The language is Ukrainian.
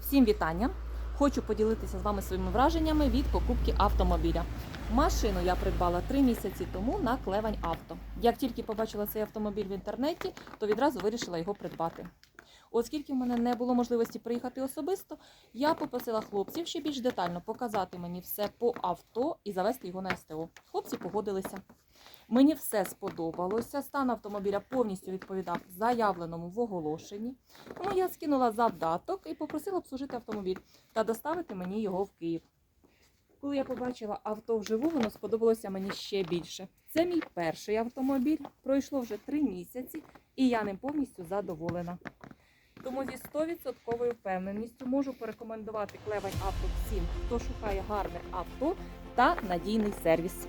Всім вітання! Хочу поділитися з вами своїми враженнями від покупки автомобіля. Машину я придбала три місяці тому на Клевань Авто. Як тільки побачила цей автомобіль в інтернеті, то відразу вирішила його придбати. Оскільки в мене не було можливості приїхати особисто, я попросила хлопців ще більш детально показати мені все по авто і завести його на СТО. Хлопці погодилися. Мені все сподобалося. Стан автомобіля повністю відповідав заявленому в оголошенні. Тому я скинула завдаток і попросила обслужити автомобіль та доставити мені його в Київ. Коли я побачила авто вживу, воно сподобалося мені ще більше. Це мій перший автомобіль. Пройшло вже три місяці, і я ним повністю задоволена. Тому зі 100% впевненістю можу порекомендувати Клевань авто всім, хто шукає гарне авто та надійний сервіс.